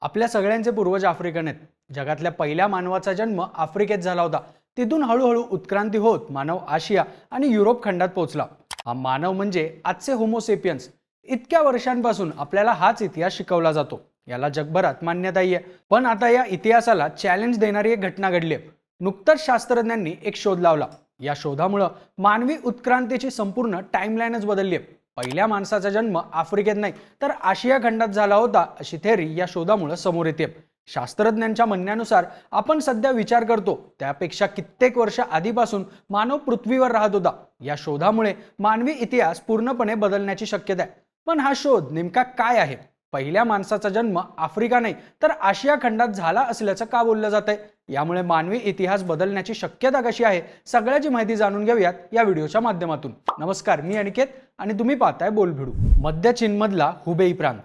आपल्या सगळ्यांचे पूर्वज आफ्रिकन आहेत. जगातल्या पहिल्या मानवाचा जन्म आफ्रिकेत झाला होता. तिथून हळूहळू उत्क्रांती होत मानव आशिया आणि युरोप खंडात पोहोचला. हा मानव म्हणजे आजचे होमोसेपियन्स इतक्या वर्षांपासून आपल्याला हाच इतिहास शिकवला जातो. याला जगभरात मान्यताही आहे. पण आता या इतिहासाला चॅलेंज देणारी एक घटना घडली आहे. नुकतंच शास्त्रज्ञांनी एक शोध लावला. या शोधामुळं मानवी उत्क्रांतीची संपूर्ण टाईमलाईनच बदलली आहे. पहिल्या माणसाचा जन्म आफ्रिकेत नाही तर आशिया खंडात झाला होता अशी थेअरी या शोधामुळे समोर येते. शास्त्रज्ञांच्या म्हणण्यानुसार आपण सध्या विचार करतो त्यापेक्षा कित्येक वर्ष आधीपासून मानव पृथ्वीवर राहत होता. या शोधामुळे मानवी इतिहास पूर्णपणे बदलण्याची शक्यता आहे. पण हा शोध नेमका काय आहे? पहिल्या माणसाचा जन्म आफ्रिका नाही तर आशिया खंडात झाला असल्याचं का बोललं जात आहे यामुळे मानवी इतिहास बदलण्याची शक्यता कशी आहे सगळ्याची माहिती जाणून घेऊयात या व्हिडिओच्या माध्यमातून. नमस्कार मी अनिकेत आणि तुम्ही पाहताय बोलभिडू. मध्य चीनमधला हुबेई प्रांत.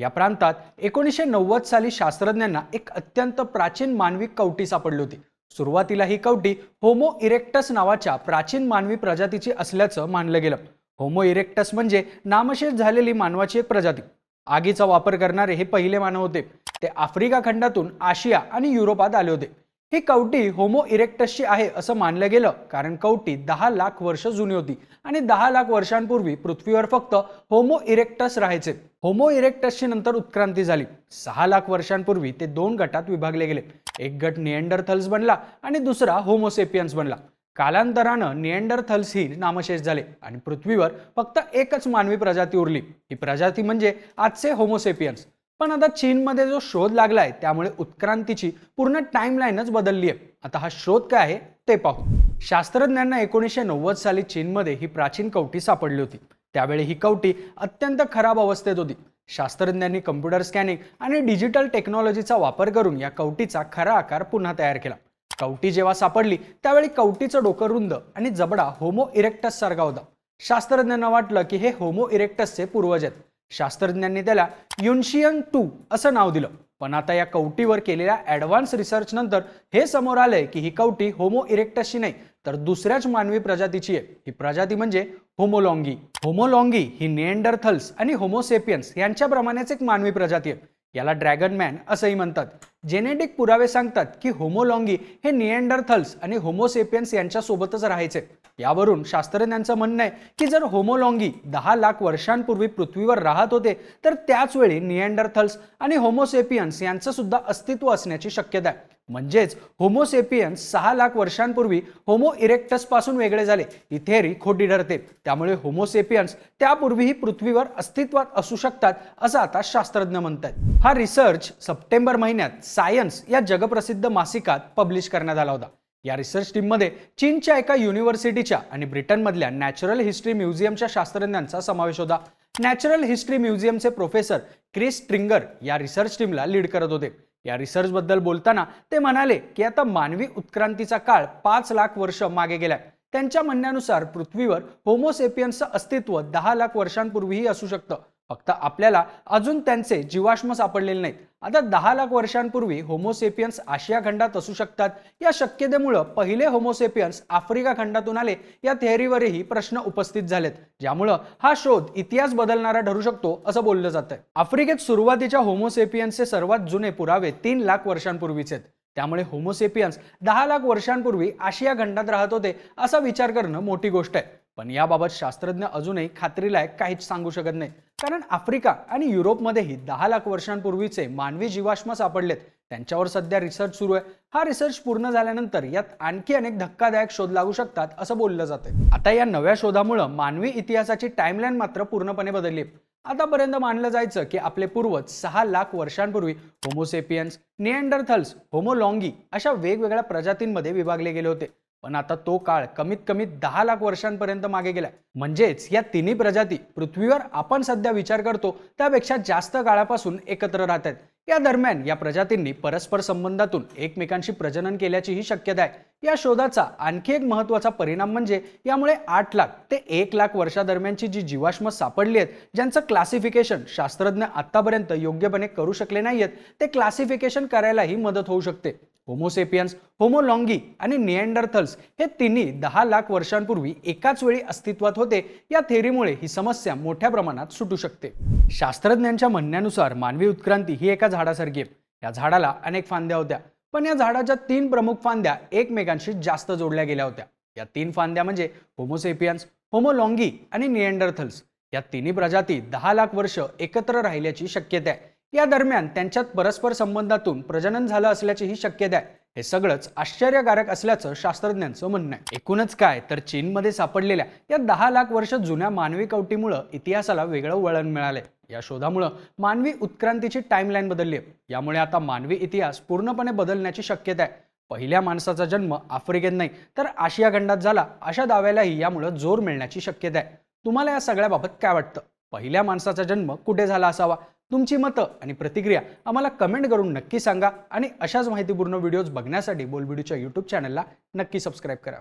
या प्रांतात एकोणीसशे नव्वद साली शास्त्रज्ञांना एक अत्यंत प्राचीन मानवी कवटी सापडली होती. सुरुवातीला ही कवटी होमो इरेक्टस नावाच्या प्राचीन मानवी प्रजातीची असल्याचं मानलं गेलं. होमो इरेक्टस म्हणजे नामशेष झालेली मानवाची एक प्रजाती. आगीचा वापर करणारे हे पहिले मानव होते. ते आफ्रिका खंडातून आशिया आणि युरोपात आले होते. ही कवटी होमो इरेक्टसची आहे असं मानलं गेलं कारण कवटी दहा लाख वर्ष जुनी होती आणि दहा लाख वर्षांपूर्वी पृथ्वीवर फक्त होमो इरेक्टस राहायचे. होमो इरेक्टसची नंतर उत्क्रांती झाली. सहा लाख वर्षांपूर्वी ते दोन गटात विभागले गेले. एक गट निएंडरथल्स बनला आणि दुसरा होमोसेपियन्स बनला. कालांतरानं निएंडरथल्स ही नामशेष झाले आणि पृथ्वीवर फक्त एकच मानवी प्रजाती उरली. ही प्रजाती म्हणजे आजचे होमोसेपियन्स पण आता चीनमध्ये जो शोध लागलाय त्यामुळे उत्क्रांतीची पूर्ण टाइमलाईनच बदलली आहे आता हा शोध काय आहे ते पाहू. शास्त्रज्ञांना एकोणीसशे नव्वद साली चीनमध्ये ही प्राचीन कवटी सापडली होती. त्यावेळी ही कवटी अत्यंत खराब अवस्थेत होती. शास्त्रज्ञांनी कम्प्युटर स्कॅनिंग आणि डिजिटल टेक्नॉलॉजीचा वापर करून या कवटीचा खरा आकार पुन्हा तयार केला. कवटी जेव्हा सापडली त्यावेळी कवटीचं डोकं रुंद आणि जबडा होमो इरेक्टस सारखा होता. शास्त्रज्ञांना वाटलं की हे होमो इरेक्टसचे पूर्वज आहेत. शास्त्रज्ञांनी त्याला युनशियन टू असं नाव दिलं. पण आता या कवटीवर केलेल्या ॲडव्हान्स रिसर्च नंतर हे समोर आलंय की ही कवटी होमो इरेक्टसची नाही तर दुसऱ्याच मानवी प्रजातीची आहे. ही प्रजाती म्हणजे होमोलॉंगी होमोलॉंगी ही निएंडरथल्स आणि होमोसेपियन्स यांच्याप्रमाणेच एक मानवी प्रजाती आहे. याला ड्रॅगन मॅन असंही म्हणतात. जेनेटिक पुरावे सांगतात की होमोलॉंगी हे निएंडरथल्स आणि होमोसेपियन्स यांच्यासोबतच राहायचे. यावरून शास्त्रज्ञांचं म्हणणं आहे की जर होमोलॉंगी दहा लाख वर्षांपूर्वी पृथ्वीवर राहत होते तर त्याच वेळी निएंडरथल्स आणि होमोसेपियन्स यांचं सुद्धा अस्तित्व असण्याची शक्यता आहे. म्हणजेच होमोसेपियन्स सहा लाख वर्षांपूर्वी होमो इरेक्टसपासून वेगळे झाले. ही थेअरी खोटी ठरते त्यामुळे होमोसेपियन्स त्यापूर्वीही पृथ्वीवर अस्तित्वात असू शकतात असं आता शास्त्रज्ञ म्हणतात हा रिसर्च सप्टेंबर महिन्यात सायन्स या जगप्रसिद्ध मासिकात पब्लिश करण्यात आला होता. या रिसर्च टीममध्ये चीनच्या एका युनिव्हर्सिटीच्या आणि ब्रिटनमधल्या नॅचरल हिस्ट्री म्युझियमच्या शास्त्रज्ञांचा समावेश होता. नॅचरल हिस्ट्री म्युझियमचे प्रोफेसर क्रिस ट्रिंगर या रिसर्च टीमला लीड करत होते. या रिसर्चबद्दल बोलताना ते म्हणाले की आता मानवी उत्क्रांतीचा काळ पाच लाख वर्ष मागे गेलाय. त्यांच्या म्हणण्यानुसार पृथ्वीवर होमोसेपियन्सचं अस्तित्व दहा लाख वर्षांपूर्वीही असू शकतं. फक्त आपल्याला अजून त्यांचे जीवाश्म सापडलेले नाहीत. आता दहा लाख वर्षांपूर्वी होमोसेपियन्स आशिया खंडात असू शकतात. या शक्यतेमुळं पहिले होमोसेपियन्स आफ्रिका खंडातून आले या थेअरीवरही प्रश्न उपस्थित झालेत. ज्यामुळं हा शोध इतिहास बदलणारा ठरू शकतो असं बोललं जातंय. आफ्रिकेत सुरुवातीच्या होमोसेपियन्सचे सर्वात जुने पुरावे तीन लाख वर्षांपूर्वीचे आहेत. त्यामुळे होमोसेपियन्स दहा लाख वर्षांपूर्वी आशिया खंडात राहत होते असा विचार करणं मोठी गोष्ट आहे. पण याबाबत शास्त्रज्ञ अजूनही खात्रीलायक काहीच सांगू शकत नाही कारण आफ्रिका आणि युरोपमध्येही दहा लाख वर्षांपूर्वीचे मानवी जीवाश्म सापडलेत. त्यांच्यावर सध्या रिसर्च सुरू आहे. हा रिसर्च पूर्ण झाल्यानंतर यात आणखी अनेक धक्कादायक शोध लागू शकतात असं बोललं जातंय. आता या नव्या शोधामुळं मानवी इतिहासाची टाइमलाईन मात्र पूर्णपणे बदलली आतापर्यंत मानलं जायचं की आपले पूर्वज सहा लाख वर्षांपूर्वी होमोसेपियन्स निएंडरथल्स होमोलॉंगी अशा वेगवेगळ्या प्रजातींमध्ये विभागले गेले होते. पण आता तो काळ कमीत कमी दहा लाख वर्षांपर्यंत मागे गेला म्हणजेच या तिन्ही प्रजाती पृथ्वीवर आपण सध्या विचार करतो त्यापेक्षा जास्त काळापासून एकत्र राहत आहेत. या दरम्यान या प्रजातींनी परस्पर संबंधातून एकमेकांशी प्रजनन केल्याचीही शक्यता आहे. या शोधाचा आणखी एक महत्त्वाचा परिणाम म्हणजे यामुळे आठ लाख ते एक लाख वर्षादरम्यानची जी जीवाश्म सापडली आहेत ज्यांचं क्लासिफिकेशन शास्त्रज्ञ आतापर्यंत योग्यपणे करू शकले नाहीयेत ते क्लासिफिकेशन करायलाही मदत होऊ शकते. होमोसेपियन्स होमोलॉंगी आणि निएंडरथल्स हे तिन्ही दहा लाख वर्षांपूर्वी एकाच वेळी अस्तित्वात होते. या थेरीमुळे ही समस्या मोठ्या प्रमाणात सुटू शकते. शास्त्रज्ञांच्या म्हणण्यानुसार मानवी उत्क्रांती ही एका झाडासारखी आहे. या झाडाला अनेक फांद्या होत्या. पण या झाडाच्या तीन प्रमुख फांद्या एकमेकांशी जास्त जोडल्या गेल्या होत्या. या तीन फांद्या म्हणजे होमोसेपियन्स होमोलॉंगी आणि निएंडरथल्स या तिन्ही प्रजाती दहा लाख वर्ष एकत्र राहिल्याची शक्यता आहे. या दरम्यान त्यांच्यात परस्पर संबंधातून प्रजनन झालं असल्याचीही शक्यता आहे. हे सगळंच आश्चर्यकारक असल्याचं शास्त्रज्ञांचं म्हणणं आहे. एकूणच काय तर चीनमध्ये सापडलेल्या या दहा लाख वर्ष जुन्या मानवी कवटीमुळं इतिहासाला वेगळं वळण मिळालंय. या शोधामुळं मानवी उत्क्रांतीची टाइमलाईन बदलली आहे. यामुळे आता मानवी इतिहास पूर्णपणे बदलण्याची शक्यता आहे. पहिल्या माणसाचा जन्म आफ्रिकेत नाही तर आशिया खंडात झाला अशा दाव्यालाही यामुळं जोर मिळण्याची शक्यता आहे. तुम्हाला या सगळ्याबाबत काय वाटतं? पहिल्या माणसाचा जन्म कुठे झाला असावा? तुमची मतं आणि प्रतिक्रिया आम्हाला कमेंट करून नक्की सांगा आणि अशाच माहितीपूर्ण व्हिडिओज बघण्यासाठी बोलबिडूच्या यूट्यूब चॅनलला नक्की सबस्क्राईब करा.